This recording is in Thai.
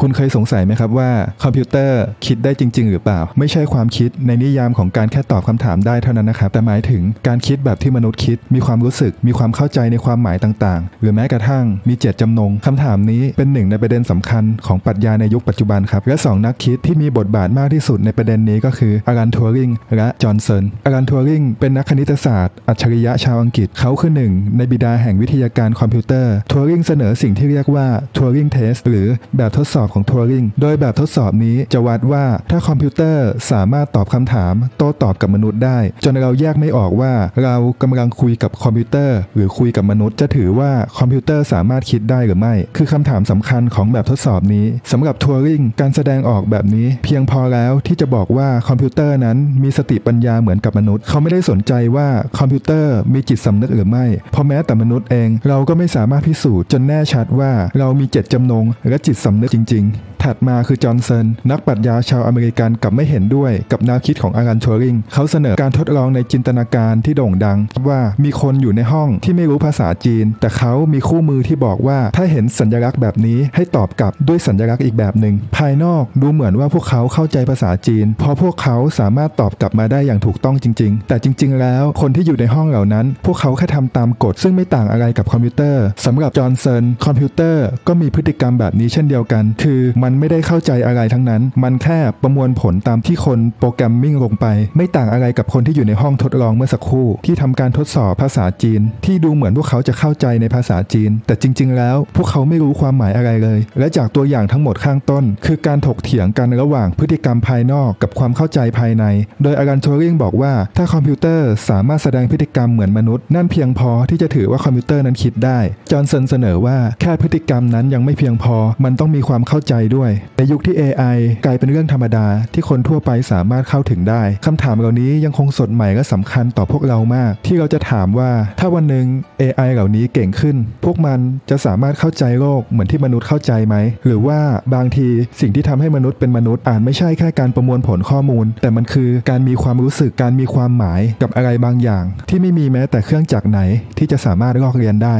คุณเคยสงสัยไหมครับว่าคอมพิวเตอร์คิดได้จริง ๆ หรือเปล่า ไม่ใช่ความคิดในนิยามของการแค่ตอบคำถามได้เท่านั้นนะครับ แต่หมายถึงการคิดแบบที่มนุษย์คิด มีความรู้สึก มีความเข้าใจในความหมายต่างๆ หรือแม้กระทั่งมีเจตจำนงคำถามนี้เป็นหนึ่งในประเด็นสำคัญของปรัชญาในยุคปัจจุบันครับและสองนักคิดที่มีบทบาทมากที่สุดในประเด็นนี้ก็คืออารันทัวริงและจอห์นสันอารันทัวริงเป็นนักคณิตศาสตร์ อัจฉริยะชาวอังกฤษเขาคือหนึ่งในบิดาแห่งวิทยาการคอมพิวเตอร์ทัวริงเสนอสิ่งที่เรียกว่าทัวริงเทสหรือแบบทดสอบของทัวริงโดยแบบทดสอบนี้จะวัดว่าถ้าคอมพิวเตอร์สามารถตอบคำถาม โต้ตอบกับมนุษย์ได้ จนเราแยกไม่ออกว่าเรากำลังคุยกับคอมพิวเตอร์ หรือคุยกับมนุษย์ จะถือว่าคอมพิวเตอร์สามารถคิดได้หรือไม่ คือคำถามสำคัญของแบบทดสอบนี้สำหรับทัวริงการแสดงออกแบบนี้ เพียงพอแล้วที่จะบอกว่าคอมพิวเตอร์นั้นมีสติปัญญาเหมือนกับมนุษย์ เขาไม่ได้สนใจว่าคอมพิวเตอร์มีจิตสำนึกหรือไม่เพราะแม้แต่มนุษย์เอง เราก็ไม่สามารถพิสูจน์จนแน่ชัดว่า เรามีเจตจำนงและจิตสำนึกจริงๆถัดมาคือจอห์นสันนักปรัชญาชาวอเมริกันกลับไม่เห็นด้วยกับแนวคิดของอารันทัวริง เขาเสนอการทดลองในจินตนาการที่โด่งดัง ว่ามีคนอยู่ในห้องที่ไม่รู้ภาษาจีน แต่เขามีคู่มือที่บอกว่าถ้าเห็นสัญลักษณ์แบบนี้ให้ตอบกลับด้วยสัญลักษณ์อีกแบบหนึ่งภายนอกดูเหมือนว่าพวกเขาเข้าใจภาษาจีน เพราะพวกเขาสามารถตอบกลับมาได้อย่างถูกต้องจริง ๆ แต่จริง ๆ แล้วคนที่อยู่ในห้องเหล่านั้น พวกเขาแค่ทำตามกฎซึ่งไม่ต่างอะไรกับคอมพิวเตอร์สำหรับจอห์นสันคอมพิวเตอร์ก็มีพฤติกรรมแบบนี้เช่นเดียวกันคือมันไม่ได้เข้าใจอะไรทั้งนั้น มันแค่ประมวลผลตามที่คนโปรแกรมมิ่งลงไป ไม่ต่างอะไรกับคนที่อยู่ในห้องทดลองเมื่อสักครู่ ที่ทำการทดสอบภาษาจีน ที่ดูเหมือนพวกเขาจะเข้าใจในภาษาจีน แต่จริง ๆ แล้ว พวกเขาไม่รู้ความหมายอะไรเลย และจากตัวอย่างทั้งหมดข้างต้น คือการถกเถียงกันระหว่างพฤติกรรมภายนอกกับความเข้าใจภายใน โดยอารันทัวริงบอกว่าถ้าคอมพิวเตอร์สามารถแสดงพฤติกรรมเหมือนมนุษย์ นั่นเพียงพอที่จะถือว่าคอมพิวเตอร์นั้นคิดได้ จอห์นสันเสนอว่าแค่พฤติกรรมนั้นยังไม่เพียงพอ มันต้องมีความเข้าใจด้วย ในยุคที่ AI กลายเป็นเรื่องธรรมดาที่คนทั่วไปสามารถเข้าถึงได้คำถามเหล่านี้ยังคงสดใหม่และสำคัญต่อพวกเรามาก ที่เราจะถามว่าถ้าวันหนึ่ง AI เหล่านี้เก่งขึ้น พวกมันจะสามารถเข้าใจโลกเหมือนที่มนุษย์เข้าใจไหม หรือว่าบางทีสิ่งที่ทำให้มนุษย์เป็นมนุษย์อาจไม่ใช่แค่การประมวลผลข้อมูล แต่มันคือการมีความรู้สึกการมีความหมายกับอะไรบางอย่าง ที่ไม่มีแม้แต่เครื่องจักรไหนที่จะสามารถลอกเรียนได้